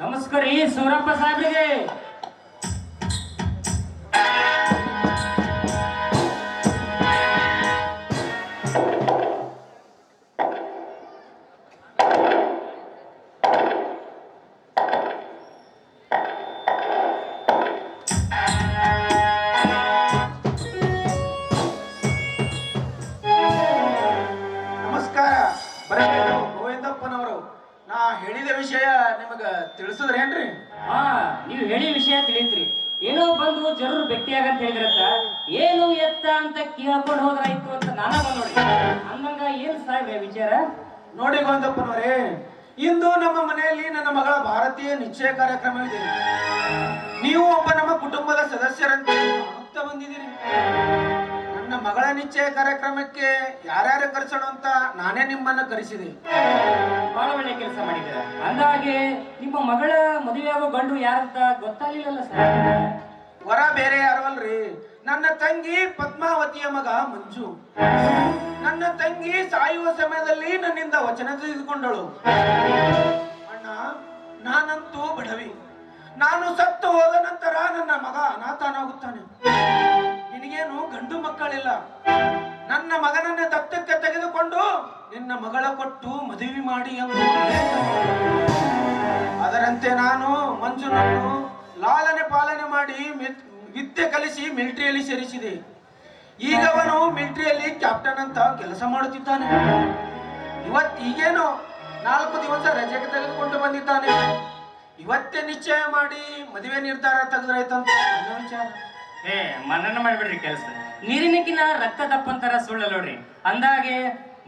ನಮಸ್ಕಾರ ಈ ಸೂರಪ್ಪ ಸಾಹೇಬ್ರಿಗೆ. ತಿಳಿಸಿದ್ರೇನ್ರಿ? ಹಾ ನೀವು ಹೇಳಿ ವಿಷಯ ತಿಳಿತ್ರಿ. ಏನೋ ಬಂದು ಜರೂರ್ ಭೇಟಿಯಾಗಂತ ಹೇಳಿದ್ರಂತ ಏನು ಎತ್ತ ಅಂತ ಕೇಳ್ಕೊಂಡು ಹೋದ್ರಾಯ್ತು ಅಂತ ನಾನ ಬಂದ್ ನೋಡಿ ಅಂದಂಗ ಏನ್ ಸಾಹೇಬ್ರೆ ವಿಚಾರ? ನೋಡಿ ಗೋವಿಂದಪ್ಪನವರೇ ಇಂದು ನಮ್ಮ ಮನೆಯಲ್ಲಿ ನನ್ನ ಮಗಳ ಭಾರತೀಯ ನಿಶ್ಚಯ ಕಾರ್ಯಕ್ರಮವಿದೆ ನೀವು ಒಬ್ಬ ನಮ್ಮ ಕುಟುಂಬದ ಸದಸ್ಯರಂತೆ ಮುಕ್ತ ಬಂದಿದ್ದೀರಿ. ನನ್ನ ಮಗಳ ನಿಶ್ಚಯ ಕಾರ್ಯಕ್ರಮಕ್ಕೆ ಯಾರ್ಯಾರು ಕರೆಸೋಣ ಅಂತ ನಾನೇ ನಿಮ್ಮನ್ನ ಕರೆಸಿದೆ. ಬಹಳ ಒಳ್ಳೆ ಕೆಲಸ ಮಾಡಿದ ಅಂದಾಗೆ ನಿಮ್ಮ ಮಗಳ ಮದುವೆ ಆಗೋ ಗಂಡು ಯಾರಂತ ಗೊತ್ತಾಗ್ಲಿಲ್ಲಲ್ಲ ಸರ್. ವರ ಬೇರೆ ಯಾರು ಅಲ್ರಿ? ನನ್ನ ತಂಗಿ ಪದ್ಮಾವತಿಯ ಮಗ ಮಂಜು. ನನ್ನ ತಂಗಿ ಸಾಯುವ ಸಮಯದಲ್ಲಿ ನನ್ನಿಂದ ವಚನ ತೆಗೆದುಕೊಂಡಳು ಅಣ್ಣ ನಾನಂತೂ ಬಡವಿ. ನಾನು ಸತ್ತು ಹೋದ ನಂತರ ನನ್ನ ಮಗ ಅನಾಥನಾಗುತ್ತಾನೆ. ಗಂಡು ಮಕ್ಕಳಿಲ್ಲ. ನನ್ನ ಮಗನನ್ನ ದತ್ತಕ್ಕೆ ತೆಗೆದುಕೊಂಡು ನಿನ್ನ ಮಗಳ ಕೊಟ್ಟು ಮದುವೆ ಮಾಡಿ ಎಂದು ಅದರಂತೆ ನಾನು ಮಂಜುನನ್ನು ಲಾಲನೆ ಪಾಲನೆ ಮಾಡಿ ವಿದ್ಯೆ ಕಲಿಸಿ ಮಿಲಿಟರಿಯಲ್ಲಿ ಸೇರಿಸಿದೆ. ಈಗ ಅವನು ಮಿಲಿಟರಿಯಲ್ಲಿ ಕ್ಯಾಪ್ಟನ್ ಅಂತ ಕೆಲಸ ಮಾಡುತ್ತಿದ್ದಾನೆ. ಇವತ್ ಈಗೇನು ನಾಲ್ಕು ದಿವಸ ರಜೆಗೆ ತೆಗೆದುಕೊಂಡು ಬಂದಿದ್ದಾನೆ. ಇವತ್ತೇ ನಿಶ್ಚಯ ಮಾಡಿ ಮದುವೆ ನಿರ್ಧಾರ ತೆಗೆದ್ರಾಯ್ತಂತ. ವಿಚಾರ. ಏ ಮಾಡ್ಬಿಡ್ರಿ ಕೆಲಸ. ನೀರಿನಕಿನ ರಕ್ತ ತಪ್ಪಂತರ ಸುಳ್ಳ ನೋಡ್ರಿ. ಅಂದಾಗೆ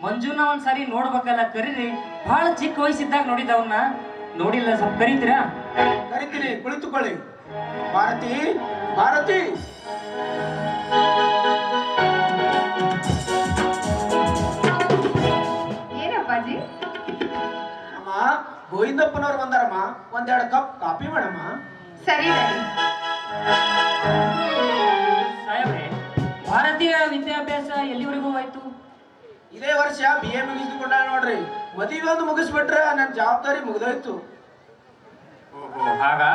ಮಂಜುನ ಒಂದ್ಸರಿ ನೋಡ್ಬೇಕಲ್ಲ ಕರೀರಿ. ಬಹಳ ಚಿಕ್ಕ ವಯಸ್ಸಿದ್ದಾಗ ನೋಡಿದ ಅವನ್ನ ನೋಡಿಲ್ಲ ಸ್ವಲ್ಪ ಕರೀತೀರಾ? ಕರಿತೀನಿ ಕುಳಿತುಕೊಳ್ಳಿ. ಭಾರತಿ ಭಾರತಿ! ಏನಪ್ಪಾಜಿ ಅಮ್ಮ ಗೋವಿಂದಪ್ಪನವ್ರು ಬಂದಾರಮ್ಮ. ಒಂದೆರಡು ಕಪ್ ಕಾಫಿ ಮಾಡಮ್ಮ. ಸರಿ. ಇದೇ ವರ್ಷ ಬಿ ಎ ಮುಗಿಸಿಕೊಂಡ ನೋಡ್ರಿ ಮದುವೆ ಒಂದು ಮುಗಿಸ್ಬಿಟ್ರೆ ನನ್ನ ಜವಾಬ್ದಾರಿ ಮುಗಿದೋಯ್ತು. ಓಹೋ ಹಾಗಾ?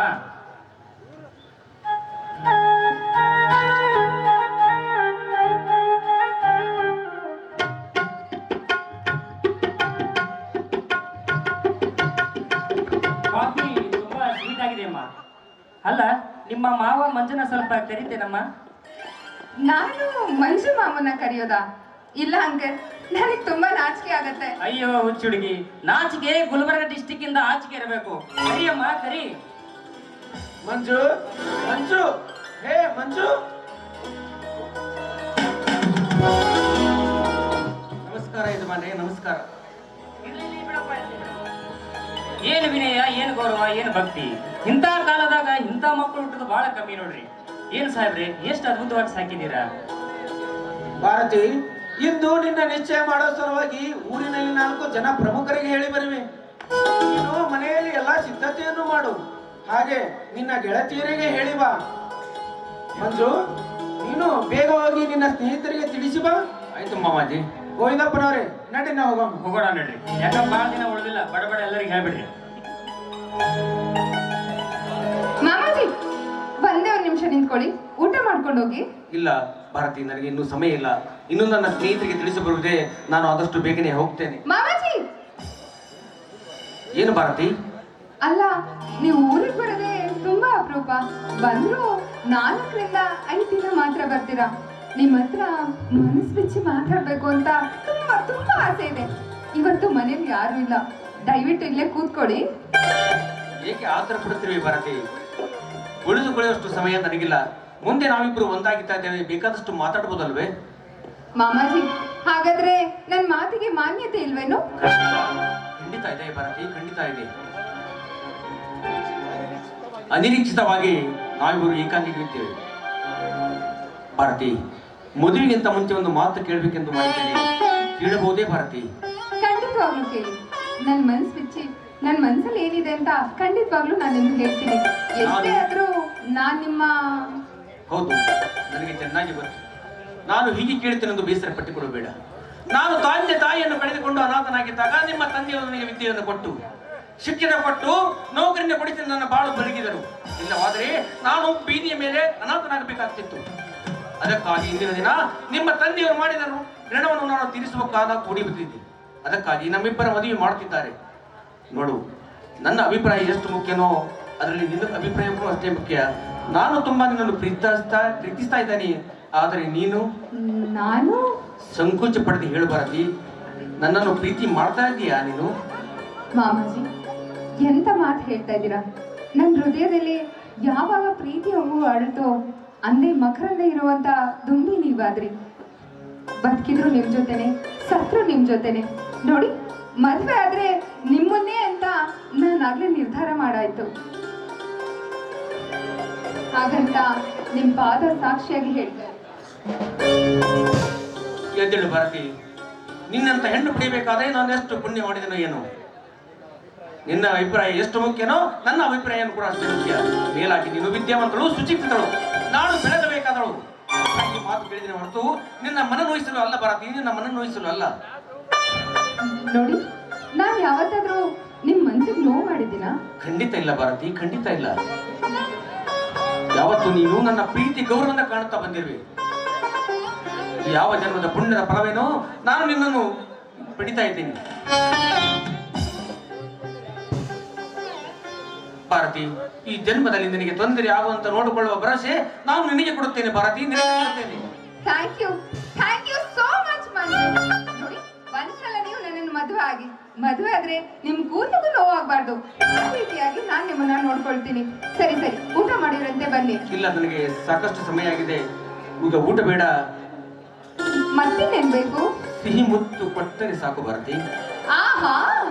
ಕಾಫಿ ತುಂಬಾ ಸ್ವೀಟ್ ಆಗಿದೆ ಅಮ್ಮ. ಅಲ್ಲ ನಿಮ್ಮ ಮಾವ ಮಂಜುನ ಸ್ವಲ್ಪ ಕರಿತೇನಮ್ಮ? ನಾನು ಮಂಜು ಮಾವನ ಕರೆಯೋದಾ? ಇಲ್ಲ ಅಂಕಲ್. ನನಗೆ ತುಂಬಾ ನಾಚಿಕೆ ಆಗತ್ತೆ. ಅಯ್ಯೋ ಹುಚ್ಚು ಹುಡುಗಿ. ನಾಚಿಕೆ ಗುಲ್ಬರ್ಗ ಡಿಸ್ಟಿಕ್ ಇಂದ ಆಚಿಕೆ ಇರಬೇಕು. ಕರಿಯಮ್ಮ ಕರಿ. ಮಂಜು ಮಂಜು. ಹೇ ಮಂಜು. ನಮಸ್ಕಾರ ಯಜಮಾನೆ ನಮಸ್ಕಾರ. ಏನು ವಿನಯ ಏನು ಗೌರವ ಏನು ಭಕ್ತಿ? ಇಂಥ ಕಾಲದಾಗ ಇಂಥ ಮಕ್ಕಳು ಹುಟ್ಟೋದು ಬಹಳ ಕಮ್ಮಿ ನೋಡ್ರಿ. ಏನು ಸಾಹೇಬ್ರಿ ಎಷ್ಟು ಅದ್ಭುತವಾಗಿ ಸಾಕಿದ್ದೀರಾ? ಭಾರತಿ ಇಂದು ನಿನ್ನ ನಿಶ್ಚಯ ಮಾಡೋ ಸಲುವಾಗಿ ಊರಿನಲ್ಲಿ ನಾಲ್ಕು ಜನ ಪ್ರಮುಖರಿಗೆ ಹೇಳಿ ಬರುವೆ. ನೀನು ಮನೆಯಲ್ಲಿ ಎಲ್ಲಾ ಸಿದ್ಧತೆಯನ್ನು ಮಾಡು. ಹಾಗೆ ನಿನ್ನ ಗೆಳತಿಯರಿಗೆ ಹೇಳಿ ಬಾ. ಮಂಜು ನೀನು ಬೇಗ ಹೋಗಿ ನಿನ್ನ ಸ್ನೇಹಿತರಿಗೆ ತಿಳಿಸಿ ಬಾ. ಆಯ್ತು ಮಾಮಾಜಿ. ಗೋವಿಂದಪ್ಪನವ್ರೆ ನಡಿ ನಾ ಹೋಗೋಣ. ಹೋಗೋಣ ನಡ್ರಿ. ಯಾಕಂದ್ರೆ ಭಾಳ ದಿನ ಉಳಿದಿಲ್ಲ. ಬಡಬಡ ಬಡ ಎಲ್ಲರಿಗೆ ಹೇಳ್ಬಿಡ್ರಿ. ಮಾಮಾಜಿ ಬಂದೆ ಒಂದ್ ನಿಮಿಷ ನಿಂತ್ಕೊಳ್ಳಿ. ಊಟ ಮಾಡ್ಕೊಂಡು ಹೋಗಿ. ಇಲ್ಲ. ಭಾರತಿ ನನಗೆ ಇನ್ನೂ ಸಮಯ ಇಲ್ಲ. ಇನ್ನೂ ನನ್ನ ಸ್ನೇಹಿತರಿಗೆ ತಿಳಿಸಬರುವುದೇ ನಾನು ಆದಷ್ಟು ಬೇಗನೆ ಹೋಗ್ತೇನೆ. ಮಾಮಾಜಿ! ಏನು ಭಾರತಿ? ಅಲ್ಲ ನೀವು ಊರಿಗೆ ಬರದೆ ತುಂಬಾ ಅಪರೂಪ. ಬಂದ್ರು ನಾಲ್ಕರಿಂದ ಐದು ದಿನ ಮಾತ್ರ ಬರ್ತೀರಾ? ನಿಮ್ಮ ಹತ್ರ ಮನಸ್ಸು ಬಿಚ್ಚಿ ಮಾತಾಡ್ಬೇಕು ಅಂತ ತುಂಬಾ ತುಂಬಾ ಆಸೆ ಇದೆ. ಇವತ್ತು ಮನೇಲಿ ಯಾರು ಇಲ್ಲ. ದಯವಿಟ್ಟು ಇಲ್ಲೇ ಕೂತ್ಕೊಳ್ಳಿ. ಏಕೆ ಆತರ ಪಡುತ್ತಿರುವೆ ಭಾರತಿ? ಉಳಿದುಕೊಳ್ಳುವಷ್ಟು ಸಮಯ ನನಗಿಲ್ಲ. ಮುಂದೆ ನಾವಿಬ್ರು ಒಂದಾಗಿತ್ತಾ ಇದ್ದೇವೆ ಬೇಕಾದಷ್ಟು ಮಾತಾಡ್ಬೋದಲ್ವೇ? ಮಾಮಾಜಿ ಹಾಗಾದ್ರೆ ನನ್ನ ಮಾತಿಗೆ ಮಾನ್ಯತೆ ಇಲ್ವೇನು? ಖಂಡಿತ ಇದೆ ಭಾರತಿ ಖಂಡಿತ ಇದೆ. ಅನಿರೀಕ್ಷಿತವಾಗಿ ನಾವಿಬ್ಬರು ಏಕಾಂಗಿಗಿದ್ದೇವೆ ಭಾರತಿ ಮದುವೆಗಿಂತ ಮುಂಚೆ ಒಂದು ಮಾತು ಕೇಳಬೇಕೆಂದು ಮಾಡಿದ್ದೇನೆ. ಕೇಳಬಹುದೇ ಭಾರತಿ? ಖಂಡಿತವಾಗ್ಲೂ ಕೇಳಿ. ನನ್ನ ಮನಸ್ಸು ಬಿಚ್ಚಿ ನನ್ನ ಮನ್ಸಲ್ಲಿ ಏನಿದೆ ಅಂತ ಖಂಡಿತವಾಗ್ಲೂ ನಾನು ನಿಮ್ಗೆ ಹೇಳ್ತೀನಿ. ಎಷ್ಟೇ ಆದ್ರೂ ನಾನ್ ನಿಮ್ಮ ಹೌದು, ನನಗೆ ಚೆನ್ನಾಗಿ ಗೊತ್ತು. ನಾನು ಹೀಗೆ ಕೇಳ್ತೇನೆಂದು ಬೇಸರ ಪಟ್ಟುಕೊಳ್ಳಬೇಡ. ನಾನು ತಂದೆ ತಾಯಿಯನ್ನು ಕಳೆದುಕೊಂಡು ಅನಾಥನಾಗಿದ್ದಾಗ ನಿಮ್ಮ ತಂದೆಯವರು ನನಗೆ ವಿದ್ಯೆಯನ್ನು ಕೊಟ್ಟು, ಶಿಕ್ಷಣ ಕೊಟ್ಟು, ನೌಕರಿಯನ್ನು ಕೊಡಿಸಿ ನನ್ನ ಬಾಳು ಬೆಳಗಿದರು ಇಲ್ಲವಾದರೆ ನಾನು ಬೀದಿಯ ಮೇಲೆ ಅನಾಥನಾಗಬೇಕಾಗ್ತಿತ್ತು. ಅದಕ್ಕಾಗಿ ಇಂದಿನ ದಿನ ನಿಮ್ಮ ತಂದೆಯವರು ಮಾಡಿದರು ಋಣವನ್ನು ನಾನು ತೀರಿಸುವ ಕಾಲ ಕೂಡಿ ಬಿದ್ದಿದ್ದೆ ಅದಕ್ಕಾಗಿ ನಮ್ಮಿಬ್ಬರ ಮದುವೆ ಮಾಡುತ್ತಿದ್ದಾರೆ. ನೋಡು, ನನ್ನ ಅಭಿಪ್ರಾಯ ಎಷ್ಟು ಮುಖ್ಯನೋ ಅದರಲ್ಲಿ ನಿನ್ನ ಅಭಿಪ್ರಾಯವೂ ಅಷ್ಟೇ ಮುಖ್ಯ. ನಾನು ತುಂಬಾ ನಿನ್ನನ್ನು ಪ್ರೀತಿಸ್ತಾ ಪ್ರೀತಿಸ್ತಾ ಇದ್ದಾನೆ. ಆದರೆ ನೀನು ನಾನು? ಸಂಕೋಚ ಪಡೆದು ಹೇಳಬಾರದಿ. ನನ್ನನ್ನು ಪ್ರೀತಿ ಮಾಡ್ತಾ ಇದೀಯಾ ನೀನು? ಮಾಮಾಜಿ ಎಂತ ಮಾತು ಹೇಳ್ತಾ ಇದ್ದೀರಾ? ನನ್ನ ಹೃದಯದಲ್ಲಿ ಯಾವಾಗ ಪ್ರೀತಿ ಹೂವು ಅಳತೋ ಅಂದೇ ಮಕರಂದ ಇರುವಂತ ದುಂಬಿ ನೀವಾದ್ರಿ. ಬದುಕಿದ್ರು ನಿಮ್ ಜೊತೆನೆ ಸತ್ರು ನಿಮ್ ಜೊತೆನೆ. ನೋಡಿ ಮದ್ವೆ ಆದ್ರೆ ನಿಮ್ಮನ್ನೇ ಅಂತ ನಾನಾಗ್ಲೇ ನಿರ್ಧಾರ ಮಾಡಾಯ್ತು. ಹಾಗಂತ ನಿಮ್ ಪಾದ ಸಾಕ್ಷಿಯಾಗಿ ಹೇಳ್ತಾರೆ ಎದ್ದೇಳು ಭಾರತಿ. ನಿನ್ನಂತ ಹೆಣ್ಣು ಪಡಿಬೇಕಾದ್ರೆ ನಾನು ಎಷ್ಟು ಪುಣ್ಯ ಮಾಡಿದನೋ ಏನು. ನಿನ್ನ ಅಭಿಪ್ರಾಯ ಎಷ್ಟು ಮುಖ್ಯನೋ ನನ್ನ ಅಭಿಪ್ರಾಯ ಕೂಡ ಅಷ್ಟೇ ಮುಖ್ಯ. ಮೇಲಾಗಿ ನೀನು ವಿದ್ಯಾವಂತಳು ಸುಚಿಕ್ತಳು ನಾನು ಬೆಳೆದಬೇಕಾದಳು. ಈ ಮಾತು ಕೇಳಿದ್ರೆ ಹೊರತು ನಿನ್ನ ಮನ ನೋಯಿಸಲು ಅಲ್ಲ ಭಾರತಿ ನಿನ್ನ ಮನ ನೋಯಿಸಲು ಅಲ್ಲ. ನೋಡಿ ನಾನು ಯಾವತ್ತಾದ್ರೂ ನಿಮ್ ಮನ್ಸಿಗೆ ನೋವು ಮಾಡಿದ್ದೀನಾ? ಖಂಡಿತ ಇಲ್ಲ ಭಾರತಿ ಖಂಡಿತ ಇಲ್ಲ. ಯಾವತ್ತು ನೀನು ನನ್ನ ಪ್ರೀತಿ ಗೌರವನ್ನ ಕಾಣುತ್ತಾ ಬಂದಿರುವೆ? ಯಾವ ಜನ್ಮದ ಪುಣ್ಯದ ಫಲವೇನೋ ನಾನು ನಿನ್ನನ್ನು ಪಡಿತಾ ಇದ್ದೀನಿ. ಭಾರತಿ, ಈ ಜನ್ಮದಲ್ಲಿ ನಿನಗೆ ತೊಂದರೆ ಆಗುವಂತ ನೋಡಿಕೊಳ್ಳುವ ಭರವಸೆ ನಾನು ನಿನಗೆ ಕೊಡುತ್ತೇನೆ, ಭಾರತಿ. ನಿನಗೆ ಕೊಡುತ್ತೇನೆ. ಮದುವೆ ಆದ್ರೆ ನಿಮ್ ಕೂದಲಿಗೂ ನೋವಾಗಬಾರ್ದು. ಆ ರೀತಿಯಾಗಿ ನಾನ್ ನಿಮ್ಮನ್ನ ನೋಡ್ಕೊಳ್ತೀನಿ. ಸರಿ ಸರಿ ಊಟ ಮಾಡಿರಂತೆ ಬನ್ನಿ. ಇಲ್ಲ ನನಗೆ ಸಾಕಷ್ಟು ಸಮಯ ಆಗಿದೆ. ಈಗ ಊಟ ಬೇಡ. ಮತ್ತೇನೇನ್ ಬೇಕು? ಸಿಹಿ ಮುತ್ತು ಕೊಟ್ಟರೆ ಸಾಕು ಭಾರತಿ. ಆಹಾ!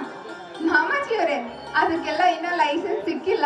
ಮಾಮಾಜಿಯವರೇ ಅದಕ್ಕೆಲ್ಲ ಇನ್ನ ಲೈಸೆನ್ಸ್ ಸಿಕ್ಕಿಲ್ಲ.